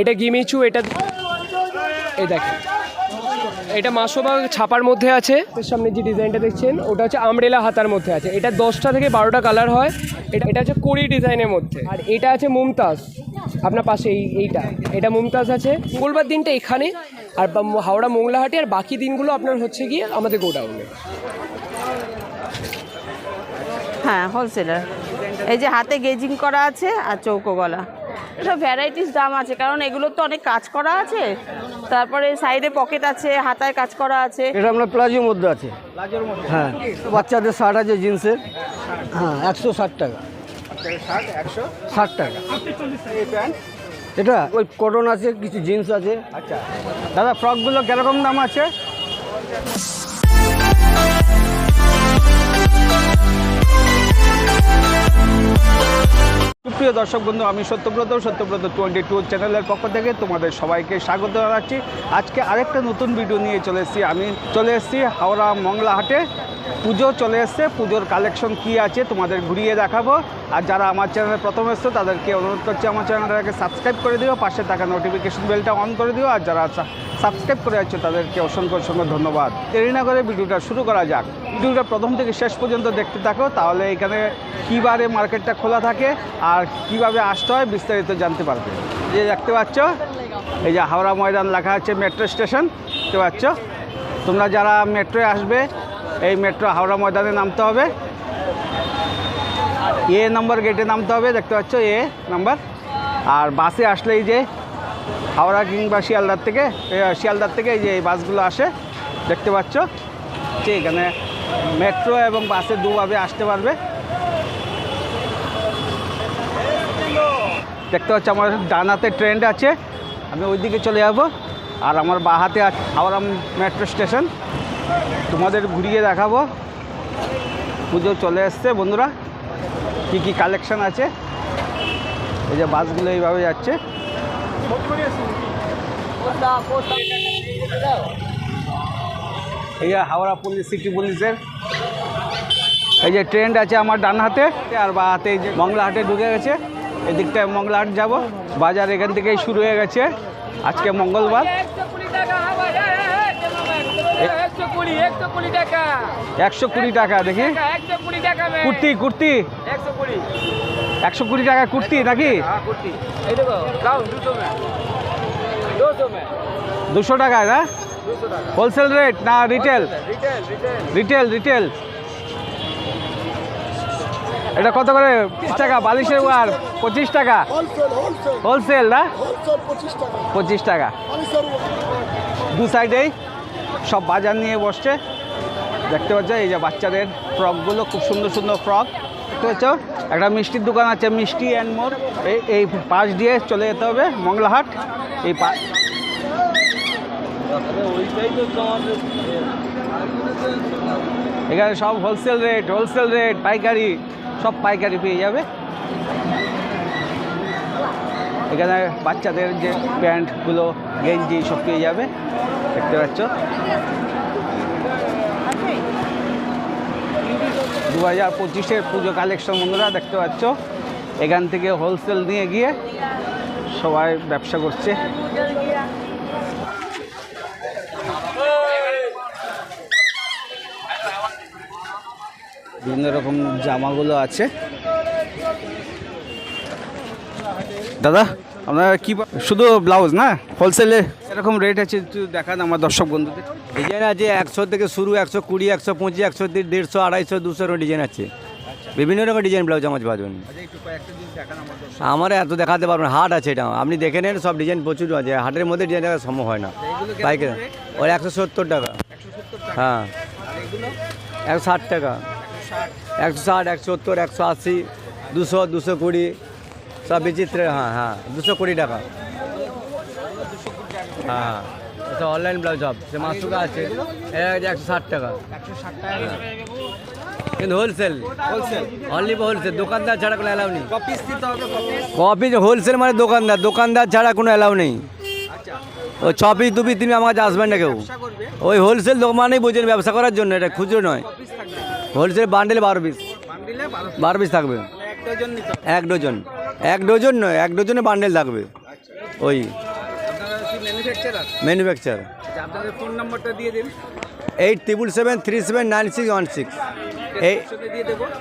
এটা গিমিচু, এটা এই দেখেন এটা মাসোবা ছাপার মধ্যে আছে। সামনে যে ডিজাইনটা দেখছেন, ওটা হচ্ছে আমরেলা হাতার মধ্যে আছে। এটা দশটা থেকে বারোটা কালার হয়। এটা এটা হচ্ছে কুড়ি ডিজাইনের মধ্যে। আর এটা আছে মুমতাজ। আপনার পাশে এই এইটা। এটা মুমতাজ আছে। মঙ্গলবার দিনটা এখানে। আর হাওড়া মোংলাহাটি আর বাকি দিনগুলো আপনার হচ্ছে গিয়ে আমাদের গোডাউনে। হ্যাঁ হোলসেলার এই যে হাতে গেজিং করা আছে আর চৌকো গলা। এটা ভ্যারাইটিস দাম আছে কারণ এগুলোর তো অনেক কাজ করা আছে। তারপরে সাইডে পকেট আছে হাতায় কাজ করা আছে। এটা আমরা প্লাজোর মধ্যে আছে। হ্যাঁ বাচ্চাদের শার্ট আছে জিন্সের। হ্যাঁ একশো ষাট টাকা। ষাট টাকা। এটা ওই কটন আছে কিছু জিন্স আছে। আচ্ছা। দাদা ফ্রকগুলো কীরকম দাম আছে? সুপ্রিয় দর্শক বন্ধু, আমি সত্যব্রত সত্যব্রত টোয়েন্টি টু চ্যানেলের পক্ষ থেকে তোমাদের সবাইকে স্বাগত জানাচ্ছি। আজকে আরেকটা নতুন ভিডিও নিয়ে চলে এসেছি আমি। চলে এসেছি হাওড়া মংলাহাটে। পুজো চলে এসছে। পুজোর কালেকশন কি আছে তোমাদের ঘুরিয়ে দেখাবো। আর যারা আমার চ্যানেলে প্রথম এসছো, তাদেরকে অনুরোধ করছি আমার চ্যানেলটাকে সাবস্ক্রাইব করে দিও। পাশে থাকা নোটিফিকেশন বেলটা অন করে দিও। আর যারা সাবস্ক্রাইব করে যাচ্ছ তাদেরকে অসংখ্য অসংখ্য ধন্যবাদ। করে ভিডিওটা শুরু করা যাক। ভিডিওটা প্রথম থেকে শেষ পর্যন্ত দেখতে থাকো, তাহলে এখানে কী বারে মার্কেটটা খোলা থাকে আর কীভাবে আসতে হয় বিস্তারিত জানতে পারবে। যে দেখতে পাচ্ছ, এই যে হাওড়া ময়দান লেখা আছে মেট্রো স্টেশন, দেখতে পাচ্ছ? তোমরা যারা মেট্রোয় আসবে, এই মেট্রো হাওড়া ময়দানে নামতে হবে। এ নম্বর গেটে নামতে হবে, দেখতে পাচ্ছ? এ নাম্বার। আর বাসে আসলে এই যে হাওড়া কিংবা শিয়ালদার থেকে শিয়ালদার থেকে এই যে এই বাসগুলো আসে, দেখতে পাচ্ছ? যে এখানে মেট্রো এবং বাসে দুভাবে আসতে পারবে। দেখতে পাচ্ছ, আমার ডানাতে ট্রেন আছে। আমি ওইদিকে চলে যাব। আর আমার বা হাতে আছে হাওড়া মেট্রো স্টেশন। তোমাদের ঘুরিয়ে দেখাবো। পুজো চলে এসছে, বন্ধুরা। কি কি কালেকশন আছে? এই যে বাসগুলো এইভাবে যাচ্ছে। এই যে হাওড়া পুলিশ সিটি পুলিশের। এই যে ট্রেন আছে আমার ডান হাতে আর বা হাতে এই যে মংলাহাটে ঢুকে গেছে। এদিকটায় মংলাহাট যাব। বাজার এখান থেকেই শুরু হয়ে গেছে। আজকে মঙ্গলবার। একশো কুড়ি টাকা টাকা দেখি। টাকা কুর্তি কুর্তি। একশো কুড়ি টাকা কুর্তি নাকি? দুশো টাকায় না? টাকা হোলসেল রেট? না রিটেল রিটেল রিটেল এটা কত করে? তিরিশ টাকা বালিশের ওয়ার পঁচিশ টাকা। হোলসেল না? পঁচিশ টাকা। দু সাইডেই সব বাজার নিয়ে বসছে। দেখতে পাচ্ছ এই যে বাচ্চাদের ফ্রকগুলো খুব সুন্দর সুন্দর ফ্রক দেখতে পাচ্ছ একটা মিষ্টির দোকান আছে মিষ্টি অ্যান্ড মোর এই এই পাশ দিয়ে চলে যেতে হবে মংলাহাট। এই এখানে সব হোলসেল রেট হোলসেল রেট পাইকারি, সব পাইকারি পেয়ে যাবে। এখানে বাচ্চাদের যে প্যান্টগুলো গেঞ্জি সব পেয়ে যাবে, দেখতে পাচ্ছ। দু হাজার পঁচিশের পুজো কালেকশন বন্ধুরা, দেখতে পাচ্ছ। এখান থেকে হোলসেল নিয়ে গিয়ে সবাই ব্যবসা করছে। বিভিন্ন রকম জামাগুলো আছে। দাদা আপনারা কি শুধু ব্লাউজ না হোলসেলে এরকম রেট আছে একটু দেখান আমার দর্শক বন্ধুদের। ডিজাইন আছে একশো থেকে শুরু একশো কুড়ি একশো পঁচিশ একশো দেড়শো আড়াইশো দুশো ডিজাইন আছে। বিভিন্ন রকম ডিজাইন ব্লাউজ আমার পাবেন। আমার এত দেখাতে পারবেন হাট আছে এটা। আপনি দেখে নেন সব ডিজাইন প্রচুর আছে। হাটের মধ্যে ডিজাইন দেখা সম্ভব হয় না। পাইকারি। ওই একশো সত্তর টাকা। হ্যাঁ। একশো ষাট টাকা। একশো ষাট, একশো সত্তর, একশো আশি, দুশো দুশো কুড়ি, সব বিচিত্র হ্যাঁ হ্যাঁ দুশো কুড়ি টাকা। হ্যাঁ এটা অনলাইন ব্লাউজ সব সে মাসুকা আছে একশো ষাট টাকা। কিন্তু হোলসেল হোলসেল অনলি হোলসেল দোকানদার ছাড়া কোনো অ্যালাউ নেই। কপি হোলসেল মানে দোকানদার দোকানদার ছাড়া কোনো অ্যালাউ নেই। ও ছ পিস দু পিস তিনি আমার কাছে আসবেন না কেউ। ওই হোলসেল দোকানেই বুঝেন ব্যবসা করার জন্য, এটা খুচরো নয়। হোলসেল বান্ডেল বারো পিস। বারো পিস। থাকবে। এক ডজন এক ডজন। নয় এক ডজনে বান্ডেল থাকবে। ওই। কি ম্যানুফ্যাকচারার ম্যানুফ্যাকচার ফোন নাম্বারটা দিয়ে দিন। Eight triple seven three seven nine six one six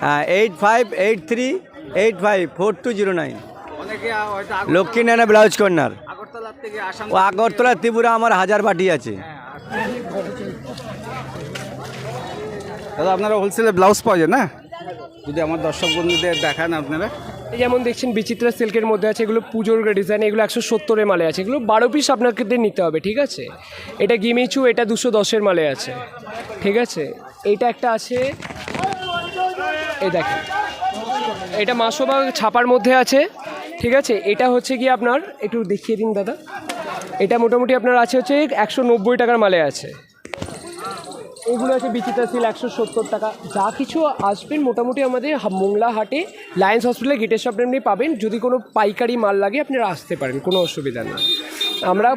হ্যাঁ eight five eight three eight five four two zero nine Lakshmi নানা ব্লাউজ কর্নার। ও আগরতলা ত্রিপুরা আমার হাজার বাটি আছে। দাদা, আপনারা হোলসেলে ব্লাউজ পাওয়া যায় না? যদি আমার দর্শক বন্ধুদের দেখান আপনারা। যেমন দেখছেন বিচিত্রা সিল্কের মধ্যে আছে, এগুলো পুজোর ডিজাইন এগুলো একশো সত্তরের মালে আছে। এগুলো বারো পিস আপনাকে নিতে হবে, ঠিক আছে? এটা গিমিচু, এটা দুশো দশের মালে আছে, ঠিক আছে? এটা একটা আছে, এই দেখেন। এটা মাসোবা ছাপার মধ্যে আছে, ঠিক আছে? এটা হচ্ছে কি আপনার, একটু দেখিয়ে দিন দাদা। এটা মোটামুটি আপনার আছে হচ্ছে একশো নব্বই টাকার মালে আছে। এগুলো আছে বিচিত্রা সিল একশো সত্তর টাকা। যা কিছু আসবেন মোটামুটি আমাদের মোংলা হাটে লায়েন্স হসপিটালে গেটের সামনে আপনি পাবেন। যদি কোনো পাইকারি মাল লাগে আপনারা আসতে পারেন কোনো অসুবিধা না আমরা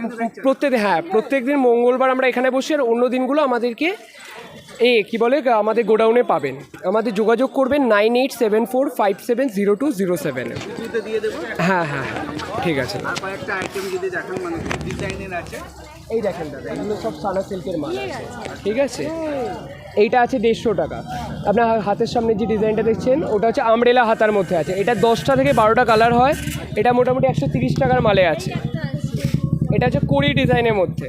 প্রত্যেক হ্যাঁ প্রত্যেক দিন মঙ্গলবার আমরা এখানে বসি আর অন্য দিনগুলো আমাদেরকে এ কি বলে আমাদের গোডাউনে পাবেন। আমাদের যোগাযোগ করবেন nine eight seven four five seven zero two zero seven হ্যাঁ হ্যাঁ ঠিক আছে। আর কয়েকটা আইটেম যদি দেখান মানে ডিজাইনের আছে। এই দেখেন দাদা এগুলো সব সানা সিল্কের মাল আছে। ঠিক আছে? এইটা আছে দেড়শো টাকা। আপনার হাতের সামনে যে ডিজাইনটা দেখছেন ওটা হচ্ছে আমরেলা হাতার মধ্যে আছে। এটা দশটা থেকে বারোটা কালার হয়। এটা মোটামুটি একশো তিরিশ টাকার মালে আছে। এটা হচ্ছে কুড়ি ডিজাইনের মধ্যে।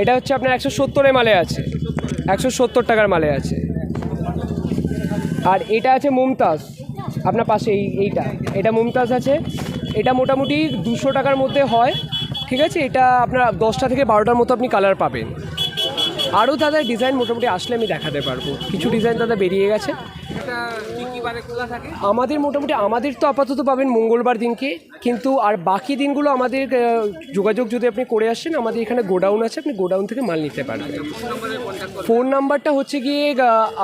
এটা হচ্ছে আপনার একশো সত্তরের মালে আছে। একশো সত্তর টাকার মালে আছে। আর এটা আছে মুমতাজ। আপনার পাশে এই এইটা। এটা মুমতাজ আছে। এটা মোটামুটি দুশো টাকার মধ্যে হয়। ঠিক আছে, এটা আপনার দশটা থেকে বারোটার মতো আপনি কালার পাবেন। আরও দাদা ডিজাইন মোটামুটি আসলে আমি দেখাতে পারব। কিছু ডিজাইন দাদা বেরিয়ে গেছে। আমাদের মোটামুটি, আমাদের তো আপাতত পাবেন মঙ্গলবার দিনকে, কিন্তু আর বাকি দিনগুলো আমাদের যোগাযোগ যদি আপনি করে আসেন, আমাদের এখানে গোডাউন আছে, আপনি গোডাউন থেকে মাল নিতে পারবেন। ফোন নাম্বারটা হচ্ছে গিয়ে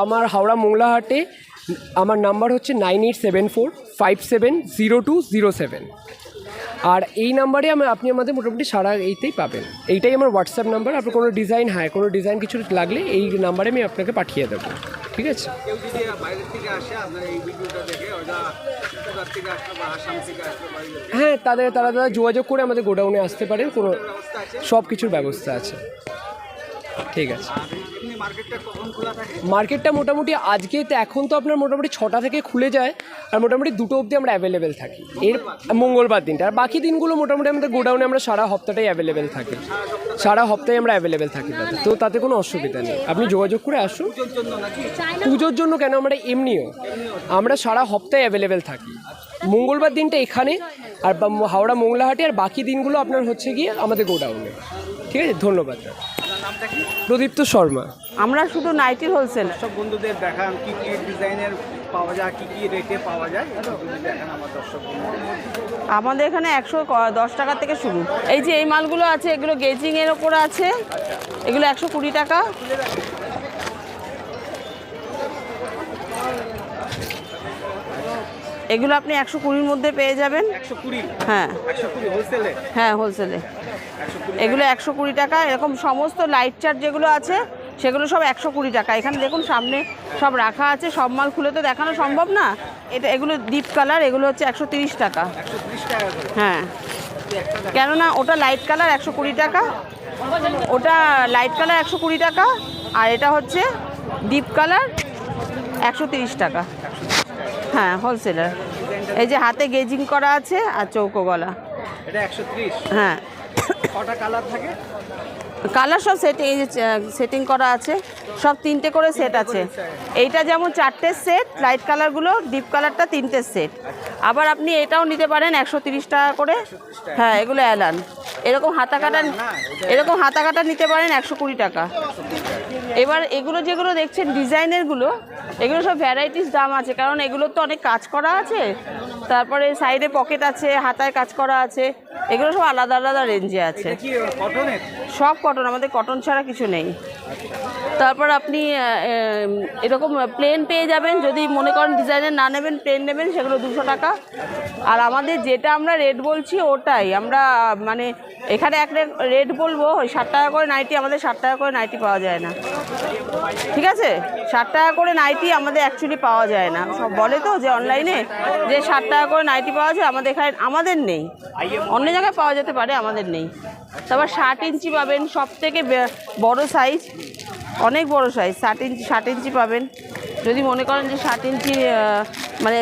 আমার হাওড়া মোংলাহাটে, আমার নাম্বার হচ্ছে nine eight seven four five seven zero two zero seven. আর এই নাম্বারে আমি আপনি আমাদের মোটামুটি সারা এইতেই পাবেন। এইটাই আমার হোয়াটসঅ্যাপ নাম্বার আপনার কোনো ডিজাইন হ্যাঁ কোনো ডিজাইন কিছু লাগলে এই নাম্বারে আমি আপনাকে পাঠিয়ে দেবো। ঠিক আছে? হ্যাঁ তাদের তারা তারা যোগাযোগ করে আমাদের গোডাউনে আসতে পারেন কোনো সব কিছুর ব্যবস্থা আছে। ঠিক আছে। মার্কেটটা মোটামুটি আজকে তো এখন তো আপনার মোটামুটি ছটা থেকে খুলে যায় আর মোটামুটি দুটো অবধি আমরা অ্যাভেলেবেল থাকি। এর মঙ্গলবার দিনটা। আর বাকি দিনগুলো মোটামুটি আমাদের গোডাউনে আমরা সারা হপ্তাহটাই অ্যাভেলেবেল থাকি। সারা সপ্তাহে আমরা অ্যাভেলেবেল থাকি দাদা তো তাতে কোনো অসুবিধা নেই। আপনি যোগাযোগ করে আসুন। পুজোর জন্য কেন? আমরা এমনিও। আমরা সারা সপ্তাহে অ্যাভেলেবেল থাকি। মঙ্গলবার দিনটা এখানে আর বা- হাওড়া মোংলাহাটে আর বাকি দিনগুলো আপনার হচ্ছে গিয়ে আমাদের গোডাউনে। ঠিক আছে? ধন্যবাদ। দাদা প্রদীপ্ত শর্মা। আমরা শুধু নাইটির হোলসেল। সব বন্ধুদের দেখান কি কি ডিজাইনের পাওয়া যায় কি কি রেটে পাওয়া যায় দেখান আমার দর্শক আমাদের এখানে একশো দশ টাকা থেকে শুরু। এই যে এই মালগুলো আছে এগুলো গেজিং এর ওপর আছে। এগুলো একশো কুড়ি টাকা। এগুলো আপনি একশো কুড়ির মধ্যে পেয়ে যাবেন। একশো কুড়ি? হ্যাঁ। হোলসেলে? হ্যাঁ হোলসেলে। এগুলো একশো কুড়ি টাকা। এরকম সমস্ত লাইট চার্ট যেগুলো আছে সেগুলো সব একশো কুড়ি টাকা। এখানে দেখুন সামনে সব রাখা আছে সব মাল খুলে তো দেখানো সম্ভব না। এটা এগুলো ডিপ কালার এগুলো হচ্ছে একশো তিরিশ টাকা। হ্যাঁ। কেননা ওটা লাইট কালার একশো কুড়ি টাকা ওটা লাইট কালার একশো কুড়ি টাকা আর এটা হচ্ছে ডিপ কালার একশো তিরিশ টাকা। হ্যাঁ হোলসেলার এই যে হাতে গেজিং করা আছে আর চৌকো গলা। এটা একশো ত্রিশ। হ্যাঁ। কটা কালার থাকে? কালার সব সেটিং এই যে সেটিং করা আছে। সব তিনটে করে সেট আছে। এইটা যেমন চারটে সেট লাইট কালারগুলো ডিপ কালারটা তিনটে সেট আবার আপনি এটাও নিতে পারেন একশো তিরিশ টাকা করে। হ্যাঁ এগুলো অ্যালান এরকম হাতা কাটা এরকম হাতা কাটা নিতে পারেন একশো কুড়ি টাকা। এবার এগুলো যেগুলো দেখছেন ডিজাইনেরগুলো এগুলো সব ভ্যারাইটিস দাম আছে। কারণ এগুলোর তো অনেক কাজ করা আছে। তারপরে সাইডে পকেট আছে হাতায় কাজ করা আছে। এগুলো সব আলাদা আলাদা রেঞ্জে আছে। সব কটন আমাদের কটন ছাড়া কিছু নেই। তারপর আপনি এরকম প্লেন পেয়ে যাবেন। যদি মনে করেন ডিজাইনের না নেবেন প্লেন নেবেন সেগুলো দুশো টাকা। আর আমাদের যেটা আমরা রেট বলছি ওটাই। আমরা মানে এখানে এক রেট বলব ওই ষাট টাকা করে নাইটি আমাদের ষাট টাকা করে নাইটি পাওয়া যায় না। ঠিক আছে? ষাট টাকা করে নাইটি আমাদের অ্যাকচুয়ালি পাওয়া যায় না। সব বলে তো যে অনলাইনে যে ষাট টাকা করে নাইটি পাওয়া যায় আমাদের এখানে আমাদের নেই। অন্য জায়গায় পাওয়া যেতে পারে, আমাদের নেই। তারপর ষাট ইঞ্চি পাবেন সব থেকে বড় সাইজ অনেক বড় সাইজ ষাট ইঞ্চি ষাট ইঞ্চি পাবেন। যদি মনে করেন যে ষাট ইঞ্চি মানে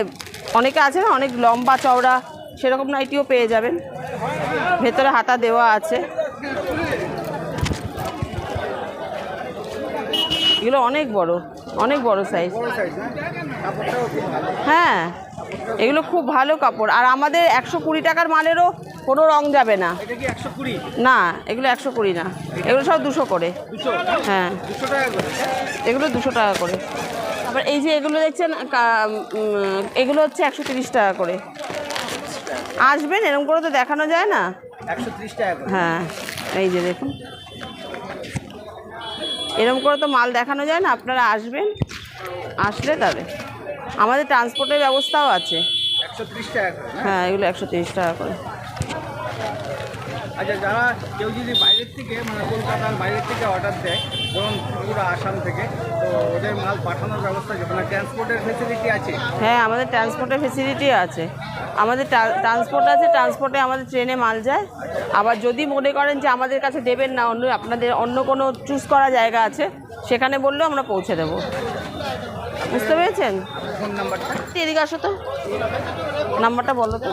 অনেকে আছে না, অনেক লম্বা চওড়া, সেরকম নাইটিও পেয়ে যাবেন। ভেতরে হাতা দেওয়া আছে। এগুলো অনেক বড় অনেক বড় সাইজ হ্যাঁ এগুলো খুব ভালো কাপড়। আর আমাদের একশো কুড়ি টাকার মালেরও কোনো রং যাবে না। না এগুলো একশো কুড়ি না। এগুলো সব দুশো করে। হ্যাঁ। এগুলো দুশো টাকা করে। তারপর এই যে এগুলো দেখছেন এগুলো হচ্ছে একশো তিরিশ টাকা করে। আসবেন এরকম করে তো দেখানো যায় না। একশো ত্রিশ টাকা হ্যাঁ এই যে দেখুন। এরকম করে তো মাল দেখানো যায় না আপনারা আসবেন। আসলে তবে। আমাদের ট্রান্সপোর্টের ব্যবস্থাও আছে। হ্যাঁ এগুলো একশো তিরিশ টাকা করে। আচ্ছা যারা কেউ যদি বাইরের থেকে মানে কলকাতার বাইরের থেকে অর্ডার দেয় যেমন ত্রিপুরা, আসাম থেকে, তো ওদের মাল পাঠানোর ব্যবস্থা মানে ট্রান্সপোর্টের ফেসিলিটি আছে? হ্যাঁ আমাদের ট্রান্সপোর্টের ফেসিলিটি আছে। আমাদের ট্রান্সপোর্ট আছে ট্রান্সপোর্টে আমাদের ট্রেনে মাল যায়। আবার যদি মনে করেন যে আমাদের কাছে দেবেন না, অন্য আপনাদের, অন্য কোনো চুজ করা জায়গা আছে, সেখানে বললেও আমরা পৌঁছে দেবো। বুঝতে পেরেছেন? এদিকে আসো তো। নাম্বারটা বলো তো।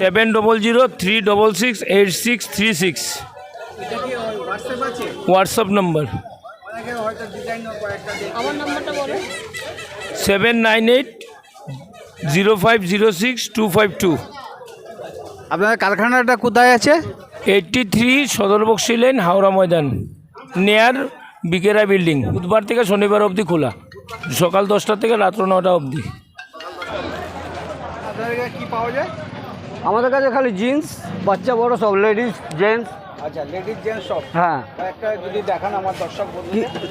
Seven double zero three double six eight six three six. WhatsApp number. আমার নাম্বারটা বলো। Seven nine eight zero five zero six two five two. আপনার কারখানাটা কোথায় আছে? Eighty three Sadarbaksi lane Howrah Maidan near বিকেরা building. বুধবার থেকে শনিবার অবধি খোলা। সকাল দশটা থেকে রাত্র নটা অবধি। কি পাওয়া যায়? আমাদের কাছে খালি জিন্স বাচ্চা বড় সব লেডিস জেন্টস। আচ্ছা লেডিস জেন্টস সব? হ্যাঁ। একটা যদি দেখান আমার দর্শক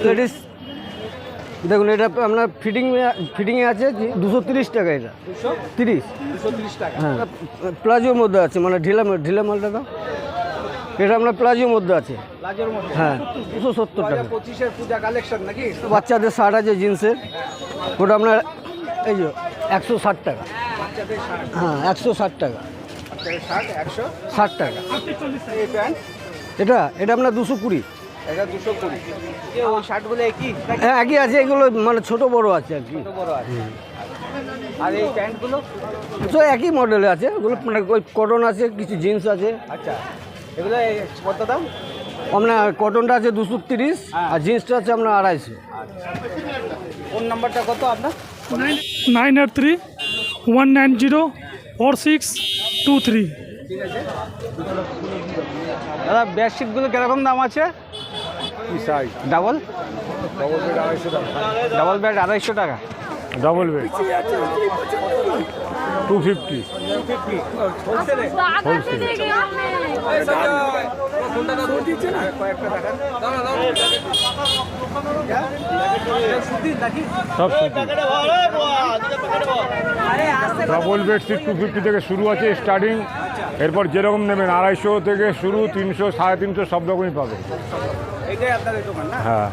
লেডিস? দেখুন এটা আপনার ফিটিং ফিটিংয়ে আছে দুশো তিরিশ টাকা এটা। দুশো? তিরিশ। দুশো ত্রিশ টাকা। হ্যাঁ। প্লাজোর মধ্যে আছে মানে ঢিলা ঢিলা মালটা দাও। এটা আপনার প্লাজোর মধ্যে আছে। হ্যাঁ। দুশো সত্তর টাকা। পূজা কালেকশন নাকি? বাচ্চাদের শার্ট আছে জিন্সের। ওটা আপনার এই যে একশো ষাট টাকা। হ্যাঁ একশো ষাট টাকা। ষাট টাকা। এটা এটা আপনার দুশো কুড়ি। এটা দুশো কুড়ি। ওই শার্টগুলো একই? হ্যাঁ একই আছে। এগুলো মানে ছোট বড় আছে আর কি। আর এই প্যান্টগুলো? তো একই মডেলে আছে। ওগুলো মানে ওই কটন আছে কিছু জিন্স আছে। আচ্ছা। এগুলো কত দাম? আপনার কটনটা আছে দুশো তিরিশ আর জিন্সটা আছে আপনার আড়াইশো। ফোন নাম্বারটা কত আপনার? Nine eight three one nine zero four six two three. দাদা বেডশিটগুলো কীরকম দাম আছে? ডাবল ডাবল বেড আড়াইশো টাকা। Double bed two fifty double bedsheet two fifty থেকে শুরু আছে স্টার্টিং এরপর যেরকম নেবেন, আড়াইশো থেকে শুরু, তিনশো, সাড়ে তিনশো, সব রকমই না হ্যাঁ।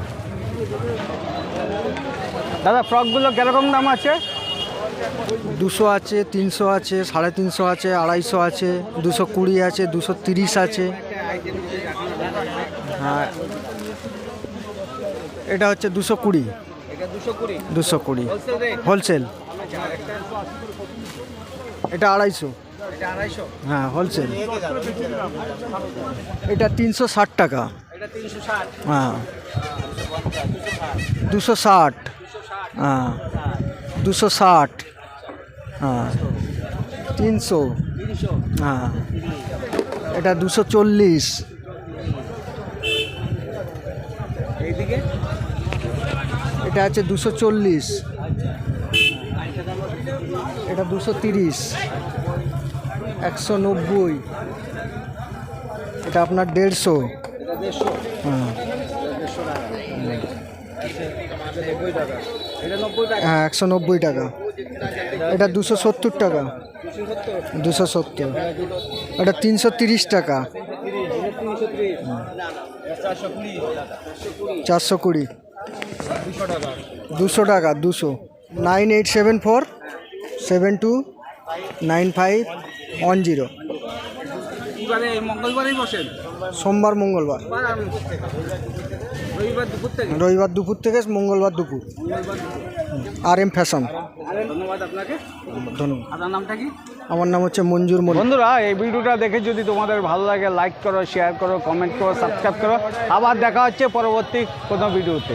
দাদা ফ্রকগুলো কীরকম দাম আছে? দুশো আছে, তিনশো আছে, সাড়ে তিনশো আছে, আড়াইশো আছে, দুশো কুড়ি আছে, দুশো তিরিশ আছে। হ্যাঁ। এটা হচ্ছে দুশো কুড়ি। দুশো কুড়ি। হোলসেল। এটা আড়াইশো। হ্যাঁ হোলসেল। এটা তিনশো ষাট টাকা। হ্যাঁ। দুশো ষাট। হ্যাঁ। দুশো ষাট। হ্যাঁ। তিনশো। হ্যাঁ। এটা দুশো চল্লিশ। এটা আছে দুশো চল্লিশ। এটা দুশো তিরিশ। একশো নব্বই। এটা আপনার দেড়শো। হ্যাঁ। হ্যাঁ একশো নব্বই টাকা। এটা দুশো সত্তর টাকা। দুশো সত্তর। এটা তিনশো তিরিশ টাকা। চারশো কুড়ি। দুশো টাকা দুশো। Nine eight seven four seven two nine five one zero. সোমবার মঙ্গলবার। রবিবার দুপুর থেকে? রবিবার দুপুর থেকে মঙ্গলবার দুপুর। আর এম ফ্যাশন ধন্যবাদ আপনাকে। ধন্যবাদ। আপনার নামটা কি? আমার নাম হচ্ছে মঞ্জুর মন বন্ধুরা এই ভিডিওটা দেখে যদি তোমাদের ভালো লাগে লাইক করো শেয়ার করো কমেন্ট করো সাবস্ক্রাইব করো। আবার দেখা হচ্ছে পরবর্তী কোনো ভিডিওতে।